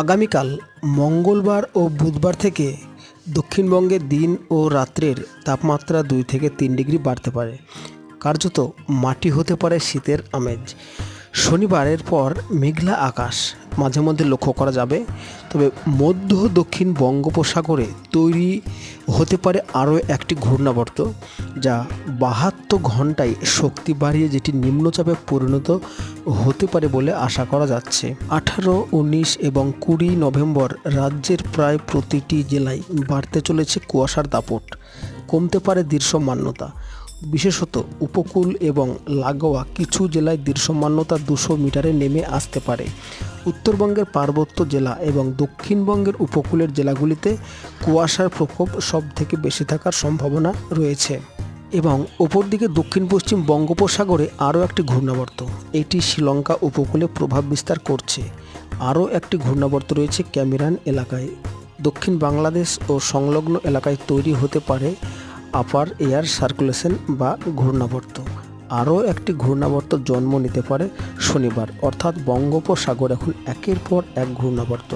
আগামীকাল মঙ্গলবার ও বুধবার থেকে দক্ষিণবঙ্গে দিন ও রাত্রের তাপমাত্রা দুই থেকে তিন ডিগ্রি বাড়তে পারে। কার্যত মাটি হতে পারে শীতের আমেজ। শনিবারের পর মেঘলা আকাশ। মাঝে মধ্যে লক্ষ্য করা যাবে। তবে মধ্য দক্ষিণ বঙ্গোপসাগরে তৈরি হতে পারে আরও একটি ঘূর্ণাবর্ত, যা বাহাত্তর ঘন্টায় শক্তি বাড়িয়ে যেটি নিম্নচাপে পরিণত হতে পারে বলে আশা করা যাচ্ছে। আঠারো, উনিশ এবং কুড়ি নভেম্বর রাজ্যের প্রায় প্রতিটি জেলায় বাড়তে চলেছে কুয়াশার দাপট, কমতে পারে দৃশ্যমান্যতা। বিশেষত উপকূল এবং লাগোয়া কিছু জেলায় দৃশ্যমান্যতা দুশো মিটারে নেমে আসতে পারে। উত্তরবঙ্গের পার্বত্য জেলা এবং দক্ষিণবঙ্গের উপকূলের জেলাগুলিতে কুয়াশার প্রকোপ সব থেকে বেশি থাকার সম্ভাবনা রয়েছে। এবং অপরদিকে দক্ষিণ পশ্চিম বঙ্গোপসাগরে আরও একটি ঘূর্ণাবর্ত, এটি শ্রীলঙ্কা উপকূলে প্রভাব বিস্তার করছে। আরও একটি ঘূর্ণাবর্ত রয়েছে ক্যামেরান এলাকায়। দক্ষিণ বাংলাদেশ ও সংলগ্ন এলাকায় তৈরি হতে পারে আপার এয়ার সার্কুলেশন বা ঘূর্ণাবর্ত। আরও একটি ঘূর্ণাবর্ত জন্ম নিতে পারে শনিবার, অর্থাৎ বঙ্গোপসাগর এখন একের পর এক ঘূর্ণাবর্ত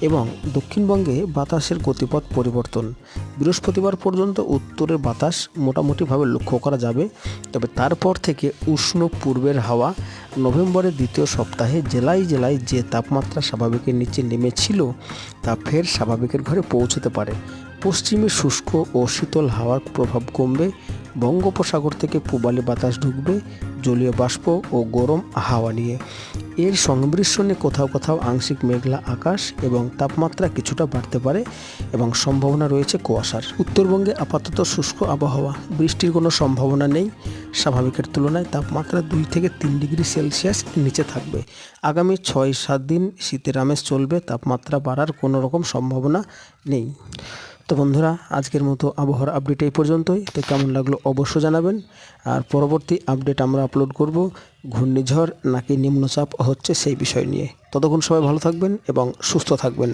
এবং দক্ষিণবঙ্গে বাতাসের গতিপথ পরিবর্তন। বৃহস্পতিবার পর্যন্ত উত্তরের বাতাস মোটামুটিভাবে লক্ষ্য করা যাবে, তবে তারপর থেকে উষ্ণ পূর্বের হাওয়া নভেম্বরের দ্বিতীয় সপ্তাহে জেলায় জেলায় যে তাপমাত্রা স্বাভাবিকের নিচে নেমেছিল তা ফের স্বাভাবিকের ঘরে পৌঁছতে পারে। পশ্চিমে শুষ্ক ও শীতল হাওয়ার প্রভাব কমবে, বঙ্গোপসাগর থেকে পূবালি বাতাস ঢুকবে, জলীয় বাষ্প ও গরম হাওয়া নিয়ে। এর সংমিশ্রণে কোথাও কোথাও আংশিক মেঘলা আকাশ এবং তাপমাত্রা কিছুটা বাড়তে পারে এবং সম্ভাবনা রয়েছে কুয়াশার। উত্তরবঙ্গে আপাতত শুষ্ক আবহাওয়া। বৃষ্টির কোনো সম্ভাবনা নেই। স্বাভাবিকের তুলনায় তাপমাত্রা দুই থেকে তিন ডিগ্রি সেলসিয়াস নিচে থাকবে। আগামী ছয় সাত দিন শীতের আমেজ চলবে, তাপমাত্রা বাড়ার কোনো রকম সম্ভাবনা নেই। তো বন্ধুরা, আজকের মতো আবহাওয়ার আপডেট এই পর্যন্তই। তো কেমন লাগল অবশ্য জানাবেন। আর পরবর্তী আপডেট আমরা আপলোড করব ঘূর্ণিঝড় নাকি নিম্নচাপ হচ্ছে সেই বিষয় নিয়ে। ততক্ষণ সবাই ভালো থাকবেন এবং সুস্থ থাকবেন।